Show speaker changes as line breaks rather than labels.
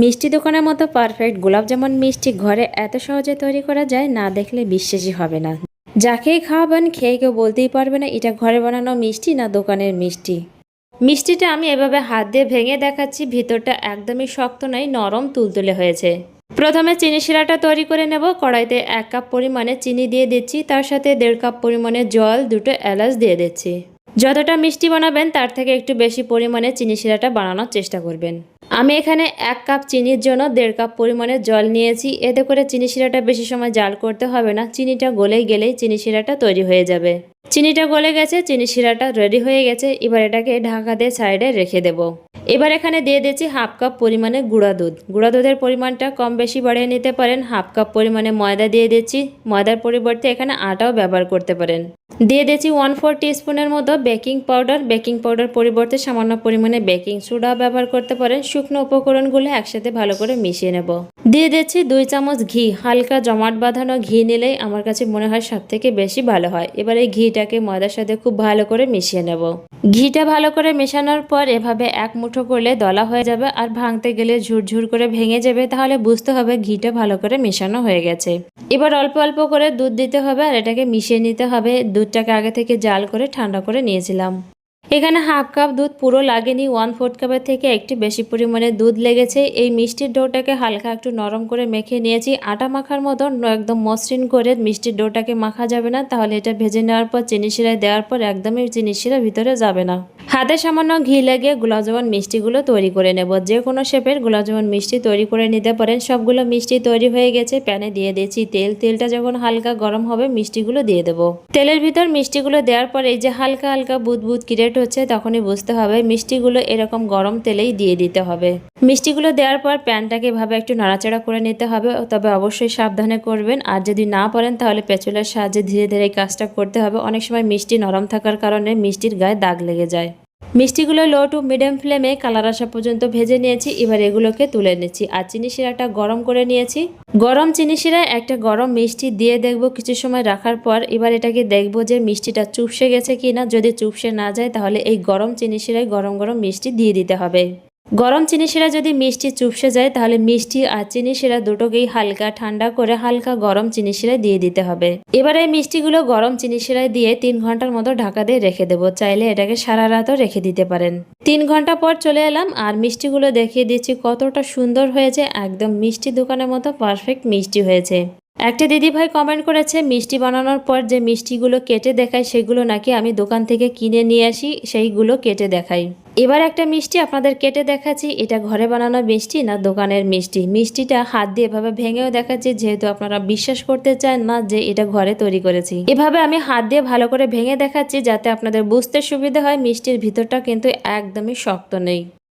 মিষ্টি দোকানের মতো পারফেক্ট গোলাপ জামুন মিষ্টি ঘরে এত সহজে তৈরি করা যায় না দেখলে বিশ্বাসই হবে না। যাকেই খাওয়াবেন, খেয়ে কেউ বলতেই পারবে না এটা ঘরে বানানো মিষ্টি না দোকানের মিষ্টি। মিষ্টিটা আমি এভাবে হাত দিয়ে ভেঙে দেখাচ্ছি, ভিতরটা একদমই শক্ত নয়, নরম তুলতুলে হয়েছে। প্রথমে চিনি শিরাটা তৈরি করে নেব, কড়াইতে এক কাপ পরিমাণে চিনি দিয়ে দিচ্ছি, তার সাথে দেড় কাপ পরিমাণে জল, দুটো এলাচ দিয়ে দিচ্ছি। যতটা মিষ্টি বানাবেন, তার থেকে একটু বেশি পরিমাণে চিনি শিরাটা বানানোর চেষ্টা করবেন। আমি এখানে এক কাপ চিনির জন্য দেড় কাপ পরিমাণে জল নিয়েছি। এতে করে চিনি শিরাটা বেশি সময় জাল করতে হবে না। চিনিটা গলে গেলেই চিনি শিরাটা তৈরি হয়ে যাবে। চিনিটা গলে গেছে, চিনি শিরাটা রেডি হয়ে গেছে। এবার এটাকে ঢাকা দিয়ে সাইডে রেখে দেব। এবার এখানে দিয়ে দিয়েছি হাফ কাপ পরিমাণে গুঁড়া দুধ। গুঁড়া দুধের পরিমাণটা কম বেশি বাড়িয়ে নিতে পারেন। হাফ কাপ পরিমাণে ময়দা দিয়ে দিচ্ছি। ময়দার পরিবর্তে এখানে আটাও ব্যবহার করতে পারেন। দিয়ে দিচ্ছি ওয়ান ফোর টিস্পুনের মতো বেকিং পাউডার বেকিং পাউডার পরিবর্তে সামান্য পরিমাণে বেকিং সোডা ব্যবহার করতে পারেন। শুকনো উপকরণগুলো একসাথে ভালো করে মিশিয়ে নেব। দিয়ে দিচ্ছি দুই চামচ ঘি। হালকা জমাট বাঁধানো ঘি নিলেই আমার কাছে মনে হয় সব থেকে বেশি ভালো হয়। এবার এই ঘিটাকে ময়দার সাথে খুব ভালো করে মিশিয়ে নেব। ঘিটা ভালো করে মেশানোর পর এভাবে এক মুঠো করলে দলা হয়ে যাবে আর ভাঙতে গেলে ঝুরঝুর করে ভেঙে যাবে, তাহলে বুঝতে হবে ঘিটা ভালো করে মেশানো হয়ে গেছে। এবার অল্প অল্প করে দুধ দিতে হবে আর এটাকে মিশিয়ে নিতে হবে। দুধটাকে আগে থেকে জাল করে ঠান্ডা করে নিয়েছিলাম। এখানে হাফ কাপ দুধ পুরো লাগেনি ওয়ান ফোর্থ কাপের থেকে একটু বেশি পরিমাণে দুধ লেগেছে। এই মিষ্টির ডোটাকে হালকা একটু নরম করে মেখে নিয়েছি। আটা মাখার মতো একদম মসৃণ করে মিষ্টির ডোটাকে মাখা যাবে না। তাহলে এটা ভেজে নেওয়ার পর, চিনি শিরায় দেওয়ার পর একদমই চিনি শিরা ভিতরে যাবে না। হাতে সামান্য ঘি লেগে গোলাপজামুন মিষ্টিগুলো তৈরি করে নেব। যে কোনো শেপের গোলাপজামুন মিষ্টি তৈরি করে নিতে পারেন। সবগুলো মিষ্টি তৈরি হয়ে গেছে। প্যানে দিয়ে দিয়েছি তেল। তেলটা যখন হালকা গরম হবে, মিষ্টিগুলো দিয়ে দেবো। তেলের ভিতর মিষ্টিগুলো দেওয়ার পর, এই যে হালকা হালকা বুদ বুদ কিরেট হচ্ছে তখনই বুঝতে হবে মিষ্টিগুলো এরকম গরম তেলেই দিয়ে দিতে হবে। মিষ্টিগুলো দেওয়ার পর প্যানটাকে এভাবে একটু নাড়াচাড়া করে নিতে হবে, তবে অবশ্যই সাবধানে করবেন। আর যদি না পারেন তাহলে পেঁচুলের সাহায্যে ধীরে ধীরে কাজটা করতে হবে। অনেক সময় মিষ্টি নরম থাকার কারণে মিষ্টির গায়ে দাগ লেগে যায়। মিষ্টিগুলো লো টু মিডিয়াম ফ্লেমে কালার আসা পর্যন্ত ভেজে নিয়েছি। এবার এগুলোকে তুলে নিচ্ছি। আর চিনি শিরাটা গরম করে নিয়েছি। গরম চিনি শিরায় একটা গরম মিষ্টি দিয়ে দেখব কিছু সময় রাখার পর। এবার এটাকে দেখব যে মিষ্টিটা চুপসে গেছে কি না যদি চুপসে না যায়, তাহলে এই গরম চিনি শিরায় গরম গরম মিষ্টি দিয়ে দিতে হবে। গরম চিনি শিরা যদি মিষ্টি চুপসে যায়, তাহলে মিষ্টি আর চিনি শিরা দুটোকেই হালকা ঠান্ডা করে হালকা গরম চিনি শিরায় দিয়ে দিতে হবে। এবারে এই মিষ্টিগুলো গরম চিনি শিরায় দিয়ে তিন ঘণ্টার মতো ঢাকা দিয়ে রেখে দেবো। চাইলে এটাকে সারা রাতও রেখে দিতে পারেন। তিন ঘণ্টা পর চলে এলাম আর মিষ্টিগুলো দেখিয়ে দিচ্ছি কতটা সুন্দর হয়েছে। একদম মিষ্টি দোকানের মতো পারফেক্ট মিষ্টি হয়েছে। একটা দিদিভাই কমেন্ট করেছে, মিষ্টি বানানোর পর যে মিষ্টিগুলো কেটে দেখায়, সেগুলো নাকি আমি দোকান থেকে কিনে নিয়ে আসি, সেইগুলো কেটে দেখাই। এবার একটা মিষ্টি আপনাদের কেটে দেখাচ্ছি, এটা ঘরে বানানো মিষ্টি না দোকানের মিষ্টি? মিষ্টিটা হাত দিয়ে এভাবে ভেঙেও দেখাচ্ছি, যেহেতু আপনারা বিশ্বাস করতে চান না যে এটা ঘরে তৈরি করেছি। এভাবে আমি হাত দিয়ে ভালো করে ভেঙে দেখাচ্ছি, যাতে আপনাদের বুঝতে সুবিধা হয়, মিষ্টির ভিতরটা কিন্তু একদমই শক্ত নেই।